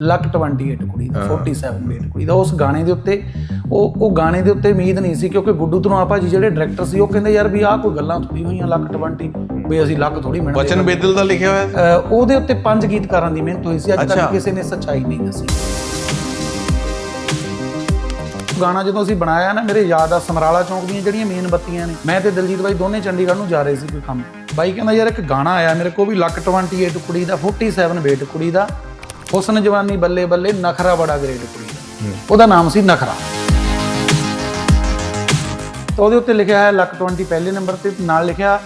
ਲੱਕ 28 ਕੁੜੀ ਦਾ 47 ਵੇਟ ਕੁੜੀ ਦਾ। ਉਸ ਗਾਣੇ ਦੇ ਉੱਤੇ ਉਹ ਉਹ ਗਾਣੇ ਦੇ ਉੱਤੇ ਉਮੀਦ ਨਹੀਂ ਸੀ ਕਿਉਂਕਿ ਗੁੱਡੂ ਧਨੋਆ ਭਾਜੀ ਜਿਹੜੇ ਡਾਇਰੈਕਟਰ ਸੀ ਉਹ ਕਹਿੰਦੇ ਯਾਰ ਵੀ ਆਹ ਕੋਈ ਗੱਲਾਂ ਥੋੜੀ ਹੋਈਆਂ ਲੱਕ 20 ਵੀ ਅਸੀਂ ਲੱਕ ਥੋੜੀ ਮਿਹਨਤ ਬਚਨ ਬੇਦਲ ਦਾ ਲਿਖਿਆ ਹੋਇਆ? ਉਹਦੇ ਉੱਤੇ ਪੰਜ ਗੀਤਕਾਰਾਂ ਦੀ ਮਿਹਨਤ ਹੋਈ ਸੀ। ਅੱਜ। ਤੱਕ ਕਿਸੇ ਨੇ ਸੱਚਾਈ ਨਹੀਂ ਦੱਸੀ। ਗਾਣਾ ਜਦੋਂ ਅਸੀਂ ਬਣਾਇਆ ਨਾ ਮੇਰੇ ਯਾਦ ਆ ਸਮਰਾਲਾ ਚੌਂਕ ਦੀਆਂ ਜਿਹੜੀਆਂ ਮੇਨ ਬੱਤੀਆਂ ਨੇ ਮੈਂ ਤੇ ਦਲਜੀਤ ਬਾਈ ਦੋਨੇ ਚੰਡੀਗੜ੍ਹ ਨੂੰ ਜਾ ਰਹੇ ਸੀ ਕੋਈ ਕੰਮ। ਬਾਈ ਕਹਿੰਦਾ ਯਾਰ ਇੱਕ ਗਾਣਾ ਆਇਆ ਮੇਰੇ ਕੋਲ ਵੀ ਲੱਕ 28 ਕੁੜੀ ਦਾ 47 ਵੇਟ ਕੁੜੀ ਦਾ ਹੁਸਨ ਜਵਾਨੀ ਬੱਲੇ ਬੱਲੇ ਨਖਰਾ ਬੜਾ ਗ੍ਰੇਟ ਕੁੜੀ ਦਾ। ਉਹਦਾ ਨਾਮ ਸੀ ਨਖਰਾ। ਤਾਂ ਉਹਦੇ ਉੱਤੇ ਲਿਖਿਆ ਹੈ ਲੱਕ 20 ਪਹਿਲੇ ਨੰਬਰ ਤੇ ਨਾਲ ਲਿਖਿਆ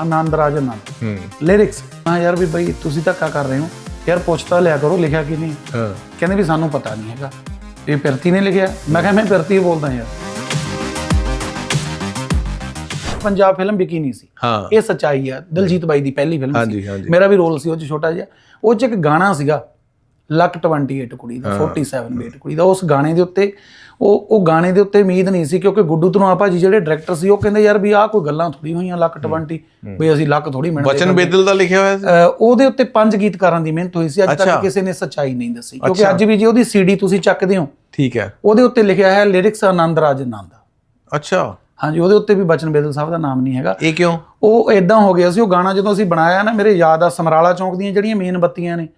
ਆਨੰਦ ਰਾਜ ਆਨੰਦ ਲਿਰਿਕਸ ਹਾਂ ਯਾਰ ਵੀ ਬਈ ਤੁਸੀਂ ਧੱਕਾ ਕਰ ਰਹੇ ਹੋ। ਯਾਰ ਪੁੱਛਤਾ ਲਿਆ ਕਰੋ ਲਿਖਿਆ ਕਿ ਨਹੀਂ। ਹਾਂ। ਕਹਿੰਦੇ ਵੀ ਸਾਨੂੰ ਪਤਾ ਨਹੀਂ ਹੈਗਾ। ਇਹ ਪਿਰਤੀ ਨੇ ਲਿਖਿਆ। ਮੈਂ ਕਿਹਾ ਮੈਂ ਪਿਰਤੀ ਬੋਲਦਾ ਯਾਰ। ਪੰਜਾਬ ਫਿਲਮ ਵਿਕੀ ਨਹੀਂ ਸੀ। ਹਾਂ। ਇਹ ਸੱਚਾਈ ਆ। ਦਲਜੀਤ ਬਾਈ ਦੀ ਪਹਿਲੀ ਫਿਲਮ ਹਾਂਜੀ। ਮੇਰਾ ਵੀ ਰੋਲ ਸੀ ਉਹ ਚ ਛੋਟਾ ਜਿਹਾ। ਉਹ ਚ ਇੱਕ ਗਾਣਾ ਸੀਗਾ ਲੱਕ 28 ਕੁੜੀ ਦਾ 47 ਵੇਟ ਕੁੜੀ ਦਾ। ਉਸ ਗਾਣੇ ਦੇ ਉੱਤੇ ਉਹ ਉਹ ਗਾਣੇ ਦੇ ਉੱਤੇ ਉਮੀਦ ਨਹੀਂ ਸੀ ਕਿਉਂਕਿ ਗੁੱਡੂ ਧਨੋਆ ਭਾਜੀ ਜਿਹੜੇ ਡਾਇਰੈਕਟਰ ਸੀ ਉਹ ਕਹਿੰਦੇ ਯਾਰ ਵੀ ਆਹ ਕੋਈ ਗੱਲਾਂ ਥੋੜੀ ਹੋਈਆਂ ਲੱਕ 20 ਵੀ ਅਸੀਂ ਲੱਕ ਥੋੜੀ ਮਿਹਨਤ ਬਚਨ ਬੇਦਲ ਦਾ ਲਿਖਿਆ ਹੋਇਆ? ਅਹ ਉਹਦੇ ਉੱਤੇ ਪੰਜ ਗੀਤਕਾਰਾਂ ਦੀ ਮਿਹਨਤ ਹੋਈ ਸੀ ਅੱਜ ਤੱਕ ਕਿਸੇ ਨੇ ਸੱਚਾਈ ਨਹੀਂ ਦੱਸੀ। ਕਿਉਂਕਿ ਅੱਜ ਵੀ ਜੇ ਉਹਦੀ ਸੀਡੀ ਤੁਸੀਂ ਚੱਕਦੇ ਹੋ। ਠੀਕ ਹੈ। ਉਹਦੇ ਉੱਤੇ ਲਿਖਿਆ ਹੈ ਲਿਰਿਕਸ ਆਨੰਦ ਰਾਜ ਆਨੰਦ ਅੱਛਾ। ਹਾਂਜੀ ਉਹਦੇ ਉੱਤੇ ਵੀ ਬਚਨ ਬੇਦਲ ਸਾਹਿਬ ਦਾ ਨਾਮ ਨਹੀਂ ਹੈਗਾ। ਇਹ ਕਿਉਂ? ਉਹ ਇਦਾਂ ਹੋ ਗਿਆ ਸੀ ਉਹ ਗਾਣਾ ਜਦੋਂ ਅਸੀਂ ਬਣਾਇਆ ਨਾ ਮੇਰੇ ਯਾਦ ਆ ਸਮਰਾਲਾ ਚੌਂਕ ਦੀਆਂ ਜਿਹੜੀਆਂ ਮੇਨ ਬੱਤੀਆਂ ਨੇ।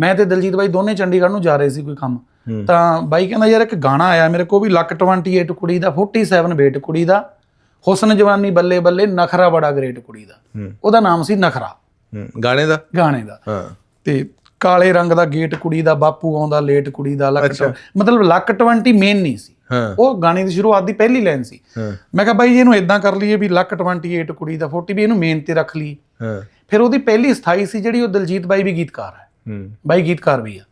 ਮੈਂ ਤੇ ਦਲਜੀਤ ਬਾਈ ਦੋਨੇ ਚੰਡੀਗੜ੍ਹ ਨੂੰ ਜਾ ਰਹੇ ਸੀ ਕੋਈ ਕੰਮ। ਤਾਂ ਬਾਈ ਕਹਿੰਦਾ ਯਾਰ ਇੱਕ ਗਾਣਾ ਆਇਆ ਮੇਰੇ ਕੋਲ ਵੀ ਲੱਕ 28 ਕੁੜੀ ਦਾ 47 ਵੇਟ ਕੁੜੀ ਦਾ ਹੁਸਨ ਜਵਾਨੀ ਬੱਲੇ ਬੱਲੇ ਨਖਰਾ ਬੜਾ ਗ੍ਰੇਟ ਕੁੜੀ ਦਾ। ਉਹਦਾ ਨਾਮ ਸੀ ਨਖਰਾ। ਗਾਣੇ ਦਾ? ਗਾਣੇ ਦਾ। ਹਾਂ। ਤੇ ਕਾਲੇ ਰੰਗ ਦਾ ਗੇਟ ਕੁੜੀ ਦਾ ਬਾਪੂ ਆਉਂਦਾ ਲੇਟ ਕੁੜੀ ਦਾ ਲੱਕ ਮਤਲਬ ਲੱਕ 20 ਮੇਨ ਨਹੀਂ ਸੀ। ਉਹ ਗਾਣੇ ਦੀ ਸ਼ੁਰੂਆਤ ਦੀ ਪਹਿਲੀ ਲਾਈਨ ਸੀ। ਮੈਂ ਕਿਹਾ ਬਾਈ ਇਹਨੂੰ ਇਦਾਂ ਕਰ ਲਈਏ ਵੀ ਲੱਕ 28 ਕੁੜੀ ਦਾ 40 ਵੀ ਇਹਨੂੰ ਮੇਨ ਤੇ ਰੱਖ ਲਈ ਫਿਰ ਉਹਦੀ ਪਹਿਲੀ ਸਥਾਈ ਸੀ ਜਿਹੜੀ ਉਹ ਦਲਜੀਤ ਬਾਈ ਵੀ ਗੀਤਕਾਰ ਹੈ। ਬਾਈ ਗੀਤਕਾਰ ਵੀ ਆ।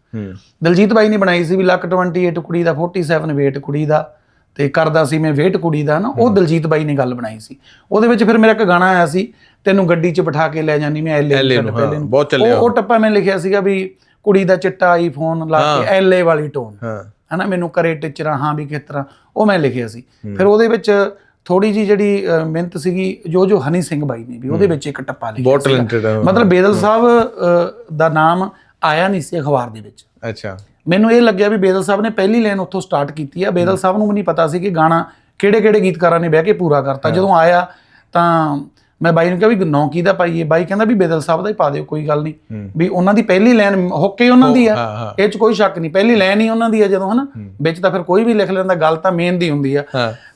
ਦਲਜੀਤ ਬਾਈ ਨੇ ਬਣਾਈ ਸੀ ਵੀ ਲੱਕ 28 ਕੁੜੀ ਦਾ 47 ਵੇਟ ਕੁੜੀ ਦਾ ਤੇ ਕਰਦਾ ਸੀ ਮੈਂ ਵੇਟ ਕੁੜੀ ਦਾ ਨਾ ਉਹ ਦਲਜੀਤ ਬਾਈ ਨੇ ਗੱਲ ਬਣਾਈ ਸੀ। ਉਹਦੇ ਵਿੱਚ ਫਿਰ ਮੇਰਾ ਇੱਕ ਗਾਣਾ ਆਇਆ ਸੀ ਤੈਨੂੰ ਗੱਡੀ 'ਚ ਬਿਠਾ ਕੇ ਲੈ ਜਾਨੀ ਮੈਂ ਐਲਏ ਨੂੰ, ਬਹੁਤ ਚੱਲਿਆ ਉਹ ਉਹ। ਟੱਪਾ ਮੈਂ ਲਿਖਿਆ ਸੀਗਾ ਵੀ ਕੁੜੀ ਦਾ ਚਿੱਟਾ ਆਈਫੋਨ ਲਾ ਕੇ ਐਲਏ ਵਾਲੀ ਟੋਨ ਹਾਂ। ਹਨਾ ਮੈਨੂੰ ਕਰੇ ਟਿਚਰਾਂ ਹਾਂ ਵੀ ਕਿਸ ਤਰ੍ਹਾਂ ਉਹ ਮੈਂ ਲਿਖਿਆ ਸੀ। ਫਿਰ ਉਹਦੇ ਵਿੱਚ ਥੋੜੀ ਜੀ ਜਿਹੜੀ ਮਿਹਨਤ ਸੀਗੀ ਜੋ ਜੋ ਹਨੀ ਸਿੰਘ ਬਾਈ ਨੇ ਵੀ ਉਹਦੇ ਵਿੱਚ ਇੱਕ ਟੱਪਾ ਲਿਖਿਆ ਬਹੁਤ। ਟੈਲੈਂਟਡ ਮਤਲਬ ਬੇਦਲ ਸਾਹਿਬ ਦਾ ਨਾਮ ਆਇਆ ਨਹੀਂ ਸੀ ਅਖਬਾਰ ਦੇ ਵਿੱਚ। ਅੱਛਾ। ਮੈਨੂੰ ਇਹ ਲੱਗਿਆ ਵੀ ਬੇਦਲ ਸਾਹਿਬ ਨੇ ਪਹਿਲੀ ਲਾਈਨ ਉੱਥੋਂ ਸਟਾਰਟ ਕੀਤੀ ਆ। ਬੇਦਲ ਸਾਹਿਬ ਨੂੰ ਵੀ ਨਹੀਂ ਪਤਾ ਸੀ ਕਿ ਗਾਣਾ ਕਿਹੜੇ ਕਿਹੜੇ ਗੀਤਕਾਰਾਂ ਨੇ ਬਹਿ ਕੇ ਪੂਰਾ ਕਰਤਾ। ਜਦੋਂ ਆਇਆ ਤਾਂ ਮੈਂ ਬਾਈ ਨੂੰ ਕਿਹਾ ਵੀ ਨੌ ਕੀ ਦਾ ਪਾਈਏ? ਬਾਈ ਕਹਿੰਦਾ ਵੀ ਬੇਦਲ ਸਾਹਿਬ ਦਾ ਹੀ ਪਾ ਦਿਓ ਕੋਈ ਗੱਲ ਨਹੀਂ। ਵੀ ਉਹਨਾਂ ਦੀ ਪਹਿਲੀ ਲਾਈਨ ਹੋਕੇ ਉਹਨਾਂ ਦੀ ਆ। ਇਹ ਚ ਕੋਈ ਸ਼ੱਕ ਨਹੀਂ। ਪਹਿਲੀ ਲਾਈਨ ਹੀ ਉਹਨਾਂ ਦੀ ਆ ਜਦੋਂ ਹਨਾ? ਵਿੱਚ ਤਾਂ ਫਿਰ ਕੋਈ ਵੀ ਲਿਖ ਲੈਂਦਾ ਗੱਲ ਤਾਂ ਮੇਨ ਦੀ ਹੁੰਦੀ ਆ।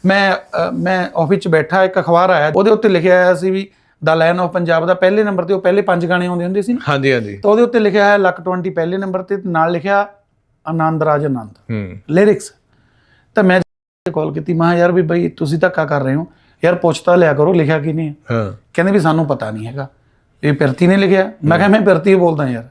ਮੈਂ ਮੈਂ ਆਫਿਸ 'ਚ ਬੈਠਾ ਇੱਕ ਅਖਬਾਰ ਆਇਆ ਉਹਦੇ ਉੱਤੇ ਲਿਖਿਆ ਆਇਆ ਸੀ ਵੀ ਦਾ ਲਾਈਨ ਆਫ ਪੰਜਾਬ ਦਾ ਪਹਿਲੇ ਨੰਬਰ ਤੇ ਉਹ ਪਹਿਲੇ ਪੰਜ ਗਾਣੇ ਆਉਂਦੇ ਹੁੰਦੇ ਸੀ ਹਾਂਜੀ ਹਾਂਜੀ। ਤਾਂ ਉਹਦੇ ਉੱਤੇ ਲਿਖਿਆ ਹੈ ਲੱਕ 20 ਪਹਿਲੇ ਨੰਬਰ ਤੇ ਨਾਲ ਲਿਖਿਆ ਆਨੰਦ ਰਾਜ ਆਨੰਦ। ਲਿਰਿਕਸ ਤਾਂ ਮੈਂ ਕਾਲ ਕੀਤੀ ਮੈਂ ਯਾਰ ਵੀ ਬਈ ਤੁਸੀਂ ਧੱਕਾ ਕਰ ਰਹੇ ਹੋ। ਯਾਰ ਪੁੱਛਤਾ ਲਿਆ ਕਰੋ ਲਿਖਿਆ ਕਿ ਨਹੀਂ? ਹਾਂ। ਕਹਿੰਦੇ ਵੀ ਸਾਨੂੰ ਪਤਾ ਨਹੀਂ ਹੈਗਾ। ਇਹ ਪਿਰਤੀ ਨੇ ਲਿਖਿਆ। ਮੈਂ ਕਿਹਾ ਮੈਂ ਪਿਰਤੀ ਬੋਲਦਾ ਯਾਰ।